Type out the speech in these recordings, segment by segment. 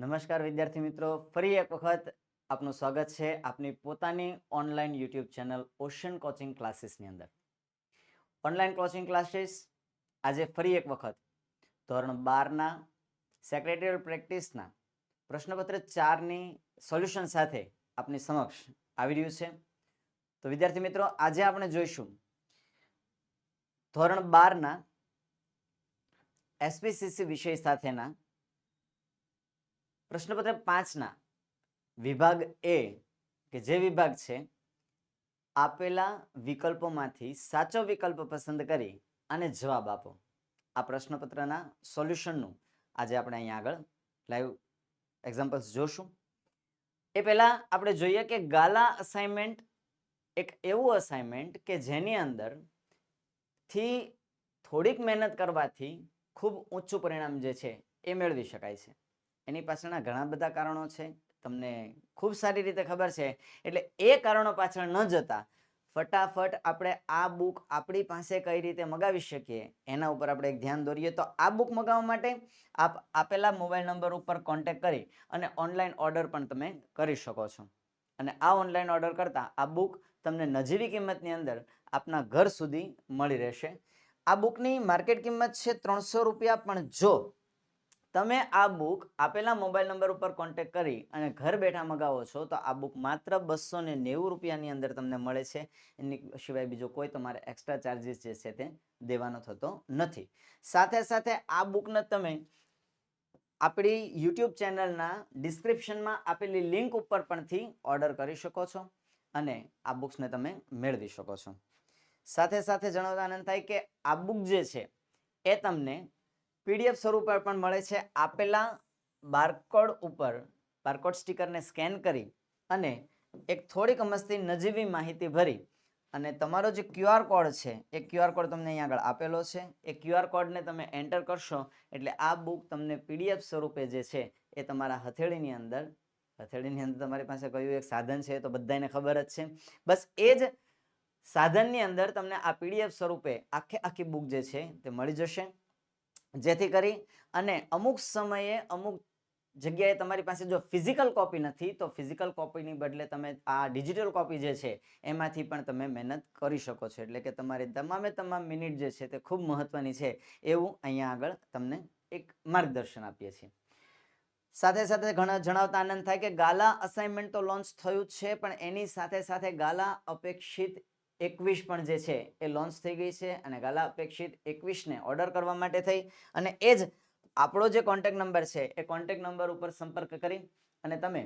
નમસ્કાર વિદ્યાર્થી મિત્રો, ફરી એક વખત આપનું સ્વાગત છે આપની પોતાની online YouTube channel Ocean Coaching ક્લાસીસની અંદર. ઓનલાઈન કોચિંગ ક્લાસીસ આજે ફરી એક વખત ધોરણ બારના સેક્રેટરીયલ પ્રેક્ટિસના પ્રશ્નપત્ર ચારની સોલ્યુશન સાથે આપની સમક્ષ આવી રહ્યું છે. તો વિદ્યાર્થી મિત્રો, આજે આપણે જોઈશું ધોરણ બારના એસપીસીસી વિષય સાથેના પ્રશ્નપત્ર પાંચના. વિભાગ એ, કે જે વિભાગ છે, આપેલા વિકલ્પોમાંથી સાચો વિકલ્પ પસંદ કરી અને જવાબ આપો. આ પ્રશ્નપત્રના સોલ્યુશનનું આજે આપણે અહીંયા આગળ લાઈવ એક્ઝામ્પલ્સ જોશું. એ પહેલાં આપણે જોઈએ કે ગાલા અસાઇનમેન્ટ એક એવું અસાઇનમેન્ટ કે જેની અંદરથી થોડીક મહેનત કરવાથી ખૂબ ઊંચું પરિણામ જે છે એ મેળવી શકાય છે. એની પાછળના ઘણા બધા કારણો છે. તમને ખૂબ સારી રીતે ખબર છે. એટલે એ કારણો પાછળ ન જતા ફટાફટ આપણે આ બુક આપણી પાસે કઈ રીતે મગાવી શકીએ એના ઉપર આપણે એક ધ્યાન દોરીએ. તો આ બુક મગાવવા માટે આપ આપેલા મોબાઈલ નંબર ઉપર કોન્ટેક્ટ કરી અને ઓનલાઈન ઓર્ડર પણ તમે કરી શકો છો. અને આ ઓનલાઈન ઓર્ડર કરતાં આ બુક તમને નજીવી કિંમતની અંદર આપના ઘર સુધી મળી રહેશે. આ બુકની માર્કેટ કિંમત છે ત્રણસો રૂપિયા, પણ જો તમે આ બુક આપેલા મોબાઈલ નંબર ઉપર કોન્ટેક્ટ કરી અને ઘર બેઠા મગાવો છો, તો આ બુક માત્ર બસો ને નેવું રૂપિયાની અંદર તમને મળે છે. એની સિવાય બીજો કોઈ તમારે એક્સ્ટ્રા ચાર્જીસ જે છે તે દેવાનો થતો નથી. સાથે સાથે આ બુકને તમે આપણી યુટ્યુબ ચેનલના ડિસ્ક્રિપ્શનમાં આપેલી લિંક ઉપર પણથી ઓર્ડર કરી શકો છો અને આ બુક્સને તમે મેળવી શકો છો. સાથે સાથે જણાવતા આનંદ થાય કે આ બુક જે છે, એ તમને પીડીએફ સ્વરૂપે પણ મળે છે આપેલા બારકોડ ઉપર. બારકોડ સ્ટીકરને સ્કેન કરી અને એક થોડીક મસ્તી નજીવી માહિતી ભરી. અને તમારો જે ક્યુઆર કોડ છે, એ ક્યુઆર કોડ તમને અહીંયા આગળ આપેલો છે. એ ક્યુઆર કોડને તમે એન્ટર કરશો એટલે આ બુક તમને પીડીએફ સ્વરૂપે જે છે, એ તમારા હથેળીની અંદર હથેળીની અંદર તમારી પાસે કયું એક સાધન છે તો બધાને ખબર જ છે. બસ એ જ સાધનની અંદર તમને આ પીડીએફ સ્વરૂપે આખે આખી બુક જે છે, તે મળી જશે. જેથી કરી અને અમુક સમયે અમુક જગ્યાએ તમારી પાસે જો ફિઝિકલ કોપી નથી, તો ફિઝિકલ કોપીની બદલે તમે આ ડિજિટલ કોપી જે છે, એમાંથી પણ તમે મહેનત કરી શકો છો. એટલે કે તમારી તમામે તમામ મિનિટ જે છે તે ખૂબ મહત્વની છે એવું અહીંયા આગળ તમને એક માર્ગદર્શન આપીએ છીએ. સાથે સાથે ઘણા જણાવતા આનંદ થાય કે ગાલા અસાઇનમેન્ટ તો લોન્ચ થયું છે, પણ એની સાથે સાથે ગાલા અપેક્ષિત એકવીસ પણ જે છે એ લોન્ચ થઈ ગઈ છે અને ગાલા અપેક્ષિત એકવીસને ઓર્ડર કરવા માટે થઈ અને એ જ આપણો જે કોન્ટેક નંબર છે એ કોન્ટેક નંબર ઉપર સંપર્ક કરી અને તમે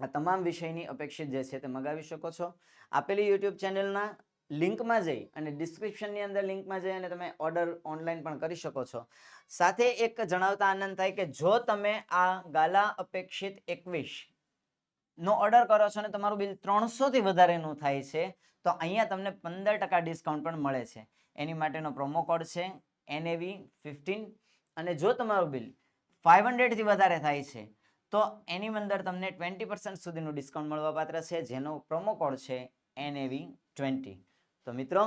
આ તમામ વિષયની અપેક્ષિત જે છે તે મગાવી શકો છો. આપેલી યુટ્યુબ ચેનલના લિંકમાં જઈ અને ડિસ્ક્રિપ્શનની અંદર લિંકમાં જઈ અને તમે ઓર્ડર ઓનલાઈન પણ કરી શકો છો. સાથે એક જણાવતા આનંદ થાય કે જો તમે આ ગાલા અપેક્ષિત એકવીસ નો ઓર્ડર કરો છો ને તમારું બિલ ત્રણસો થી વધારેનું થાય છે, તો અહીંયા તમને પંદર ટકા ડિસ્કાઉન્ટ પણ મળે છે. એની માટેનો પ્રોમો કોડ છે એનએવી ફિફ્ટીન અને જો તમારું બિલ ફાઇવ હંડ્રેડથી વધારે થાય છે, તો એની અંદર તમને ટ્વેન્ટી પર્સન્ટ સુધીનું ડિસ્કાઉન્ટ મળવાપાત્ર છે, જેનો પ્રોમો કોડ છે એનએવી ટ્વેન્ટી તો મિત્રો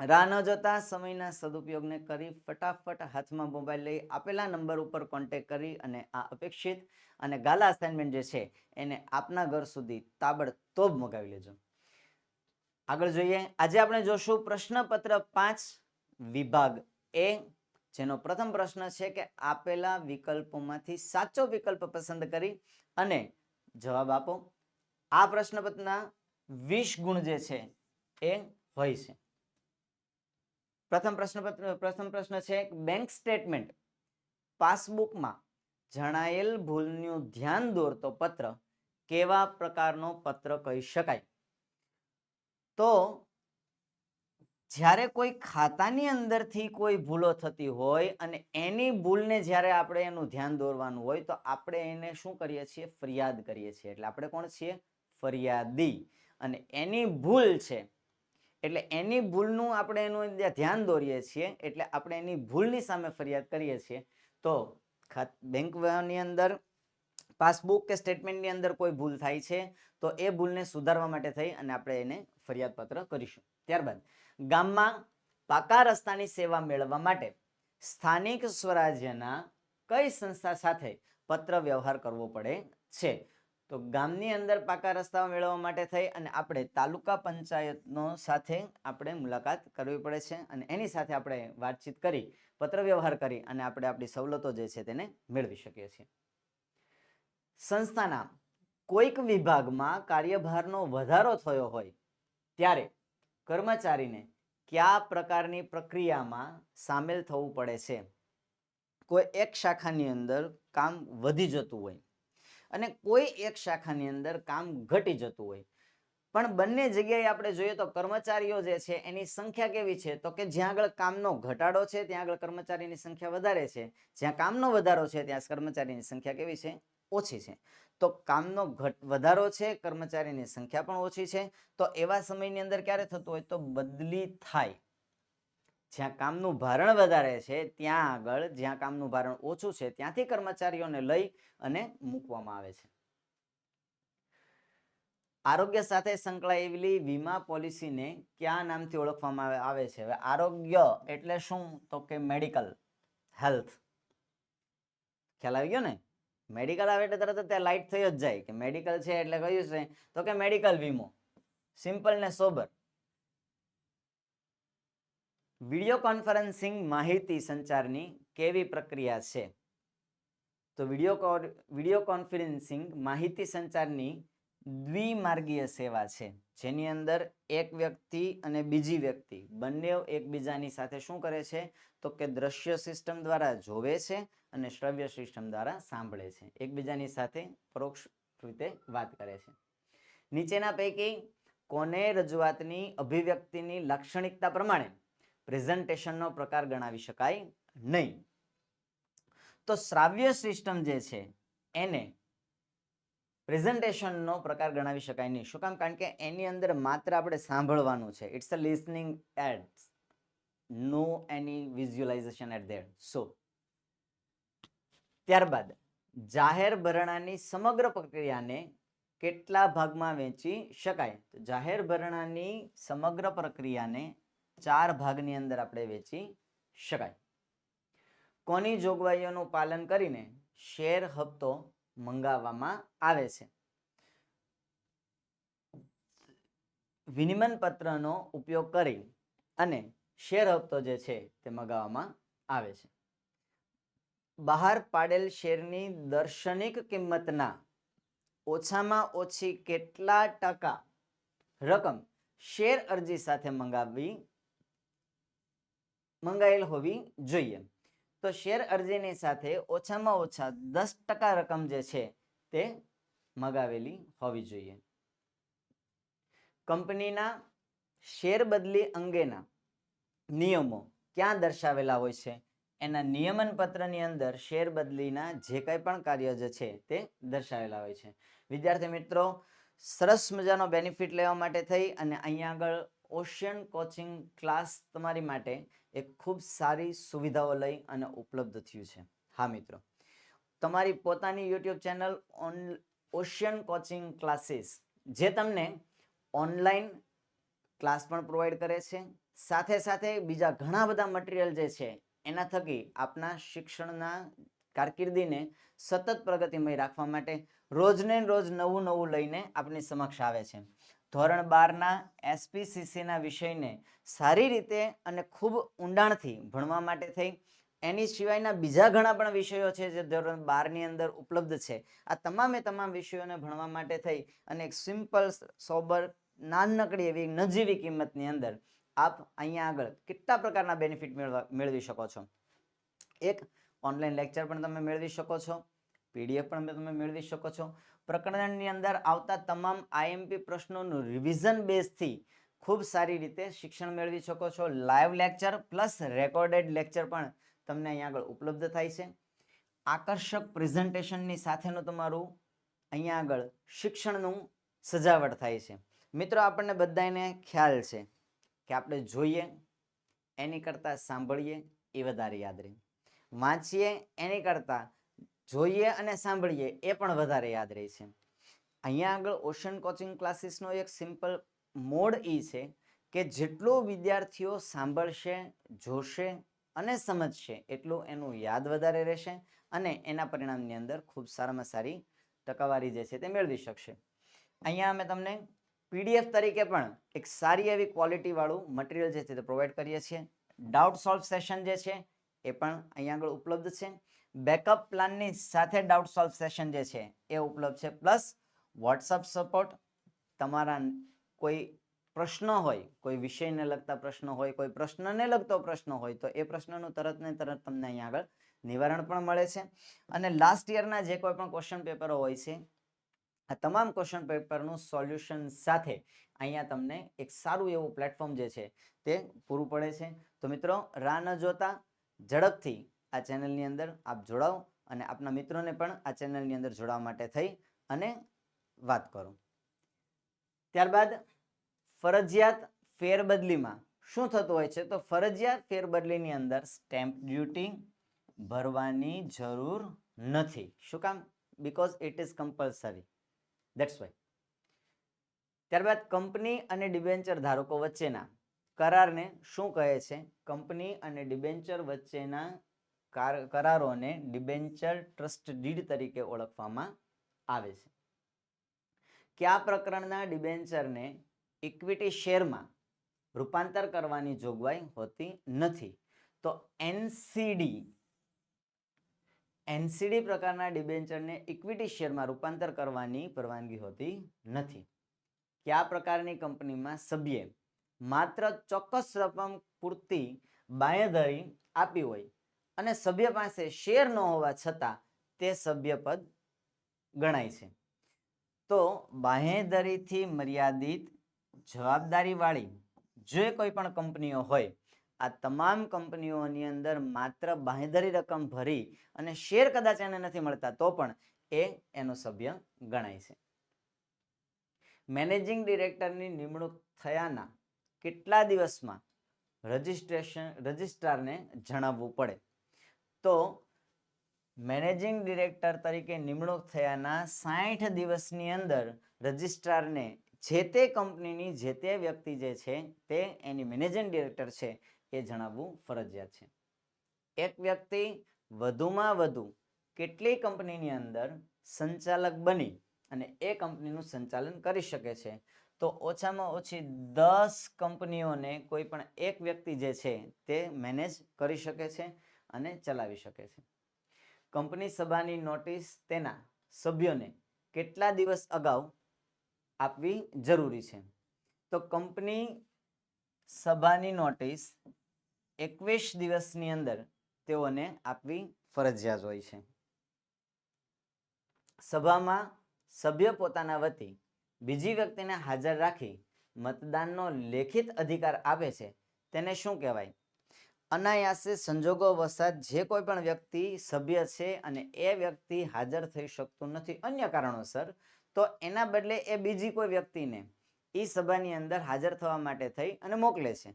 રાહ ન જોતા સમયના સદુપયોગને કરી ફટાફટ હાથમાં મોબાઈલ લઈ આપેલા નંબર ઉપર કોન્ટેક કરી અને આ અપેક્ષિત અને ગાલા અસાઇનમેન્ટ જે છે એને આપના ઘર સુધી તાબડતોબ મગાવી લેજો. આગળ જોઈએ. આજે આપણે જોશું પ્રશ્નપત્ર પાંચ, વિભાગ એ, જેનો પ્રથમ પ્રશ્ન છે કે આપેલા વિકલ્પોમાંથી સાચો વિકલ્પ પસંદ કરી અને જવાબ આપો. આ પ્રશ્નપત્રના વીસ ગુણ જે છે એ હોય છે. પ્રથમ પ્રશ્નપત્ર પ્રથમ પ્રશ્ન છે બેંક સ્ટેટમેન્ટ પાસબુકમાં જણાયેલ ભૂલનું ધ્યાન દોરતો પત્ર કેવા પ્રકારનો પત્ર કહી શકાય? તો જ્યારે કોઈ ખાતાની અંદરથી કોઈ ભૂલો થતી હોય અને એની ભૂલને જ્યારે આપણે એનું ધ્યાન દોરવાનું હોય, તો આપણે એને શું કરીએ છીએ? ફરિયાદ કરીએ છીએ. એટલે આપણે કોણ છીએ? ફરિયાદી. અને એની ભૂલ છે એટલે એની ભૂલનું આપણે એનું ધ્યાન દોરીએ છીએ, એટલે આપણે એની ભૂલની સામે ફરિયાદ કરીએ છીએ, તો બેંકની અંદર પાસબુક કે સ્ટેટમેન્ટની અંદર કોઈ ભૂલ થાય છે, તો એ ભૂલને સુધારવા માટે થઈ અને આપણે એને ફરિયાદ પત્ર કરીશું. ત્યારબાદ, ગામમાં પાકા રસ્તાની સેવા મેળવવા માટે સ્થાનિક સ્વરાજ્યના કઈ સંસ્થા સાથે પત્ર વ્યવહાર કરવો પડે છે? તો ગામની અંદર પાકા રસ્તાઓ મેળવવા માટે થઈ અને આપણે તાલુકા પંચાયતનો સાથે આપણે મુલાકાત કરવી પડે છે અને એની સાથે આપણે વાતચીત કરી પત્ર વ્યવહાર કરી અને આપણે આપણી સવલતો જે છે તેને મેળવી શકીએ છીએ. સંસ્થાના કોઈક વિભાગમાં કાર્યભારનો વધારો થયો હોય ત્યારે કર્મચારીને કયા પ્રકારની પ્રક્રિયામાં સામેલ થવું પડે છે? કોઈ એક શાખાની અંદર કામ વધી જતું હોય અને કોઈ એક શાખાની અંદર કામ ઘટી જતું હોય. પણ બંને જગ્યાએ આપણે જોઈએ તો કર્મચારીઓ જે છે, એની સંખ્યા કેવી છે? તો કે જ્યાં આગળ કામનો ઘટાડો છે, ત્યાં આગળ કર્મચારીની સંખ્યા વધારે છે. જ્યાં કામનો વધારો છે, ત્યાં કર્મચારીની સંખ્યા કેવી છે? ઓછી છે. તો કામનો ઘટ, વધારો છે, કર્મચારીની સંખ્યા પણ ઓછી છે. તો એવા સમયની અંદર ક્યારે થતું હોય? તો બદલી થાય. જ્યાં કામનું ભારણ વધારે છે, ત્યાં આગળ જ્યાં કામનું ભારણ ઓછું છે, ત્યાંથી કર્મચારીઓને લઈ અને મૂકવામાં આવે છે. આરોગ્ય સાથે સંકળાયેલી વીમા પોલિસીને કયા નામથી ઓળખવામાં આવે- છે? હવે આરોગ્ય એટલે શું? તો કે મેડિકલ હેલ્થ. ખ્યાલ આવી ગયો ને? મેડિકલ આવે એટલે તરત ત્યાં લાઇટ થઈ જ જાય કે મેડિકલ છે એટલે કયું છે? તો કે મેડિકલ વીમો. સિમ્પલ ને સોબર. વીડિયો કોન્ફરન્સિંગ માહિતી સંચારની કેવી પ્રક્રિયા છે? તો વીડિયો કો વીડિયો કોન્ફરન્સિંગ માહિતી સંચારની દ્વિમાર્ગીય સેવા છે, જેની અંદર એક વ્યક્તિ અને બીજી વ્યક્તિ બંને એકબીજાની સાથે શું કરે છે? તો કે દ્રશ્ય સિસ્ટમ દ્વારા જોવે છે અને શ્રવ્ય સિસ્ટમ દ્વારા સાંભળે છે. એકબીજાની સાથે પરોક્ષ રીતે વાત કરે છે. નીચેના પૈકી કોને રજૂઆતની અભિવ્યક્તિની લાક્ષણિકતા પ્રમાણે પ્રેઝન્ટેશનનો પ્રકાર ગણાવી શકાય નહીં. તો શ્રાવ્ય સિસ્ટમ જે છે, એને પ્રેઝન્ટેશનનો પ્રકાર ગણાવી શકાય નહીં. શું કામ? કારણ કે એની અંદર માત્ર આપણે સાંભળવાનું છે. It's a listening aids no any visualization at there so ત્યારબાદ, જાહેર ભરણાની સમગ્ર પ્રક્રિયાને કેટલા ભાગમાં વહેંચી શકાય? તો જાહેર ભરણાની સમગ્ર પ્રક્રિયાને ચાર ભાગની અંદર આપણે વેચી શકાય. કોની જોગવાઈઓનું પાલન કરીને શેર હપ્તો મંગાવવામાં આવે છે? વિનિમય પત્રનો ઉપયોગ કરી અને શેર હપ્તો જે છે તે મંગાવવામાં આવે છે. બહાર પાડેલ શેરની દર્શનિક કિંમતના ઓછામાં ઓછી કેટલા ટકા રકમ શેર અરજી સાથે મંગાવવી મંગાયેલ હોવી જોઈએ. તો શેર અરજીની સાથે ઓછામાં ઓછા દસ ટકા રકમ જે છે તે મગાવેલી હોવી જોઈએ. કંપનીના શેર બદલી અંગેના નિયમો ક્યાં દર્શાવેલા હોય છે? એના નિયમન પત્રની અંદર શેર બદલીના જે કંઈ પણ કાર્ય જે છે તે દર્શાવેલા હોય છે. વિદ્યાર્થી મિત્રો, સરસ મજાનો બેનિફિટ લેવા માટે થઈ અને અહીંયા આગળ ઓશિયન કોચિંગ ક્લાસ તમારી માટે એક ખૂબ સારી સુવિધાઓ લઈ અને ઉપલબ્ધ થયું છે. હા, મિત્રો. તમારી પોતાની YouTube channel on, Ocean Coaching Classes, જે તમને ઓનલાઈન ક્લાસ પણ પ્રોવાઈડ કરે છે, સાથે સાથે બીજા ઘણા બધા મટીરિયલ જે છે, એના થકી આપના શિક્ષણના કારકિર્દીને સતત પ્રગતિમય રાખવા માટે રોજને રોજ નવું નવું લઈને આપની સમક્ષ આવે છે. ધોરણ બારના એસપીસીસીના વિષયને સારી રીતે અને ખૂબ ઊંડાણથી ભણવા માટે થઈ. એની સિવાયના બીજા ઘણા પણ વિષયો છે જે ધોરણ બારની અંદર ઉપલબ્ધ છે. આ તમામે તમામ વિષયોને ભણવા માટે થઈ અને એક સિમ્પલ, સોબર, નાનકડી એવી નજીવી કિંમતની અંદર આપ અહીંયા આગળ કેટલા પ્રકારના બેનિફિટ મેળવા, મેળવી શકો છો? એક, ઓનલાઈન લેક્ચર પણ તમે મેળવી શકો છો. પીડીએફ પણ તમે મેળવી શકો છો. પ્રકરણની અંદર આવતા તમામ આઈએમપી પ્રશ્નોનું રિવિઝન બેઝથી ખૂબ સારી રીતે શિક્ષણ મેળવી શકો છો. Live lecture plus recorded lecture પણ તમને અહીંયા આગળ ઉપલબ્ધ થાય છે. આકર્ષક પ્રેઝન્ટેશનની સાથેનું તમારું અહીંયા આગળ શિક્ષણનું સજાવટ થાય છે. મિત્રો, આપણને બધાને ખ્યાલ છે કે આપણે જોઈએ, એની કરતાં સાંભળીએ, એ વધારે યાદ રહે. વાંચીએ, એની કરતાં જોઈએ અને સાંભળીએ, એ પણ વધારે યાદ રહે છે. અહીંયા આગળ ઓશન કોચિંગ ક્લાસીસનો એક સિમ્પલ મોડ એ છે કે જેટલું વિદ્યાર્થીઓ સાંભળશે, જોશે અને સમજશે, એટલું એનું યાદ વધારે રહેશે અને એના પરિણામની અંદર ખૂબ સારામાં સારી ટકાવારી જે છે તે મેળવી શકશે. અહીંયા અમે તમને પીડીએફ તરીકે પણ એક સારી એવી ક્વોલિટીવાળું મટીરિયલ જે છે તે પ્રોવાઈડ કરીએ છીએ. ડાઉટ સોલ્વ સેશન જે છે એ પણ અહીંયા આગળ ઉપલબ્ધ છે. બેકઅપ પ્લાનની સાથે ડાઉટ સોલ્વ સેશન જે છે, એ ઉપલબ્ધ છે. પ્લસ વોટ્સઅપ સપોર્ટ તમારા કોઈ પ્રશ્ન હોય, કોઈ વિષયને લગતા પ્રશ્નો હોય, કોઈ પ્રશ્નને લગતો પ્રશ્ન હોય, તો એ પ્રશ્નનું તરત ને તરત તમને અહીંયા આગળ નિવારણ પણ મળે છે. અને લાસ્ટ યરના જે કોઈ પણ ક્વેશ્ચન પેપરો હોય છે, આ તમામ ક્વેશ્ચન પેપરનું સોલ્યુશન સાથે અહીંયા તમને એક સારું એવું પ્લેટફોર્મ જે છે, તે પૂરું પડે છે. તો મિત્રો, રાહ ન જોતા, ઝડપથી આ ચેનલની અંદર આપ જોડાઓ અને આપના મિત્રોને પણ આ ચેનલની અંદર જોડાવા માટે થઈ અને વાત કરો. ત્યારબાદ ફરજિયાત ફેરબદલીમાં શું થતું હોય છે? તો ફરજિયાત ફેરબદલીની અંદર સ્ટેમ્પ ડ્યુટી ભરવાની જરૂર નથી. શું કામ? Because it is compulsory that's why ત્યારબાદ કંપની અને ડિબેન્ચર ધારકો વચ્ચેના કરારને શું કહે છે? કંપની અને ડિબેન્ચર વચ્ચેના કરારોને ડિબેન્ચર ટ્રસ્ટ ડીડ તરીકે ઓળખવામાં આવે છે. કયા પ્રકરણના ડિબેન્ચરને ઇક્વિટી શેરમાં રૂપાંતર કરવાની જોગવાઈ હોતી નથી? તો એનસીડી એનસીડી પ્રકારના ડિબેન્ચરને ઇક્વિટી શેરમાં રૂપાંતર કરવાની પરવાનગી હોતી નથી. કયા પ્રકારની કંપનીમાં સભ્યે માત્ર ચોક્કસ રકમ પૂરતી બાંયધરી આપી હોય અને સભ્ય પાસે શેર ન હોવા છતાં તે સભ્યપદ ગણાય છે. તો બાંહેધરીથી મર્યાદિત જવાબદારીવાળી જે કોઈ પણ કંપનીઓ હોય, આ તમામ કંપનીઓની અંદર માત્ર બાંહેધરી રકમ ભરી અને શેર કદાચ એને નથી મળતા તો પણ એ એનો સભ્ય ગણાય છે. મેનેજિંગ ડિરેક્ટરની નિમણૂક થયાના કેટલા દિવસમાં રજિસ્ટ્રેશન, રજિસ્ટ્રારને જણાવવું પડે? તો મેનેજિંગ ડિરેક્ટર તરીકે નિમણૂક થયાના સાઠ દિવસની અંદર રજિસ્ટ્રારને જે તે કંપનીની જે તે વ્યક્તિ જે છે તે એની મેનેજિંગ ડિરેક્ટર છે એ જણાવવું ફરજિયાત છે. એક વ્યક્તિ વધુમાં વધુ કેટલી કંપનીની અંદર સંચાલક બની અને એ કંપનીનું સંચાલન કરી શકે છે, તો ઓછામાં ઓછી દસ કંપનીઓને કોઈ પણ એક વ્યક્તિ જે છે તે મેનેજ કરી શકે છે. અને ચલાવી શકે છે. કંપની સભાની નોટિસ તેના સભ્યોને કેટલા દિવસ અગાઉ આપવી જરૂરી છે? તો કંપની સભાની નોટિસ એકવીસ દિવસની અંદર તેઓને આપવી ફરજિયાત હોય છે. સભામાં સભ્ય પોતાના વતી બીજી વ્યક્તિને હાજર રાખી મતદાનનો લેખિત અધિકાર આપે છે, તેને શું કહેવાય? અનાયાસે સંજોગો વસાત જે કોઈ પણ વ્યક્તિ સભ્ય છે અને એ વ્યક્તિ હાજર થઈ શકતું નથી. અન્ય કારણોસર તો એના બદલે એ બીજી કોઈ વ્યક્તિને એ સભાની અંદર હાજર થવા માટે થઈ અને મોકલે છે.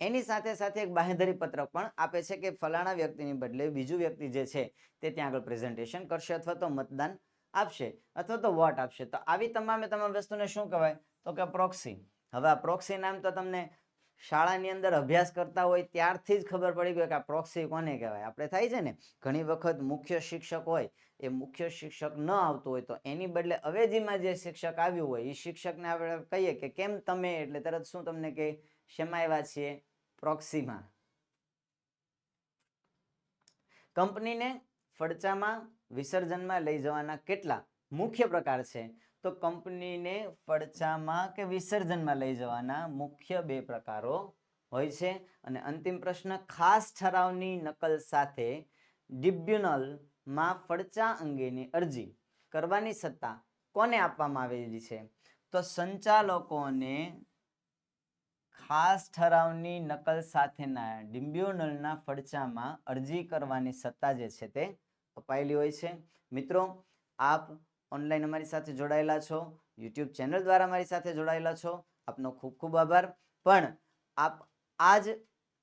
એની સાથે સાથે એક બાંહેધરી પત્રક પણ આપે છે કે ફલાણા વ્યક્તિની બદલે બીજું વ્યક્તિ જે છે તે ત્યાં આગળ પ્રેઝન્ટેશન કરશે અથવા તો મતદાન આપશે અથવા તો વોટ આપશે. તો આવી તમામે તમામ વસ્તુને શું કહેવાય? તો કે પ્રોક્સી હવે આ પ્રોક્સી નામ તો તમને શાળાની અંદર અભ્યાસ કરતા હોય ત્યારથી જ ખબર પડી ગઈ કે આ પ્રોક્સી કોને કહેવાય? આપણે થાય છે ને, ઘણી વખત મુખ્ય શિક્ષક હોય, એ મુખ્ય શિક્ષક ન આવતું હોય તો એની બદલે અવેજીમાં જે શિક્ષક આવ્યું હોય, એ શિક્ષકને આપણે કહીએ કે કેમ તમે એટલે તરત શું તમને કે શેમાં આવ્યા છીએ? પ્રોક્સીમાં કંપનીને ફડચામાં વિસર્જનમાં લઈ જવાના કેટલા મુખ્ય પ્રકાર છે? તો કંપનીને ફડચામાં કે વિસર્જનમાં લઈ જવાના મુખ્ય બે પ્રકારો હોય છે. અને અંતિમ પ્રશ્ન, ખાસ ઠરાવની નકલ સાથે ટ્રિબ્યુનલમાં ફડચા અંગેની અરજી કરવાની સત્તા કોને આપવામાં આવેલી છે? તો સંચાલકોને ખાસ ઠરાવની નકલ સાથેના ડિબ્યુનલના ફડચામાં અરજી કરવાની સત્તા જે છે તે અપાયેલી હોય છે. મિત્રો, આપ ઓનલાઈન અમારી સાથે જોડાયેલા છો. યુટ્યુબ ચેનલ દ્વારા અમારી સાથે જોડાયેલા છો. આપનો ખૂબ ખૂબ આભાર. પણ આપ આજ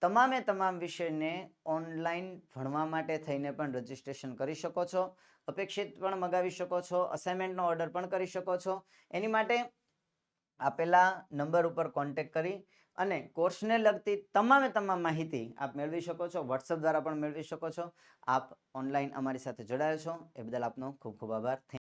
તમામે તમામ વિષયને ઓનલાઈન ભણવા માટે થઈને પણ રજીસ્ટ્રેશન કરી શકો છો. અપેક્ષિત પણ મગાવી શકો છો. અસાઇનમેન્ટનો ઓર્ડર પણ કરી શકો છો. એની માટે આપેલા નંબર ઉપર કોન્ટેક કરી અને કોર્સને લગતી તમામે તમામ માહિતી આપ મેળવી શકો છો. વોટ્સઅપ દ્વારા પણ મેળવી શકો છો. આપ ઓનલાઈન અમારી સાથે જોડાયો છો. એ બદલ આપનો ખૂબ ખૂબ આભાર.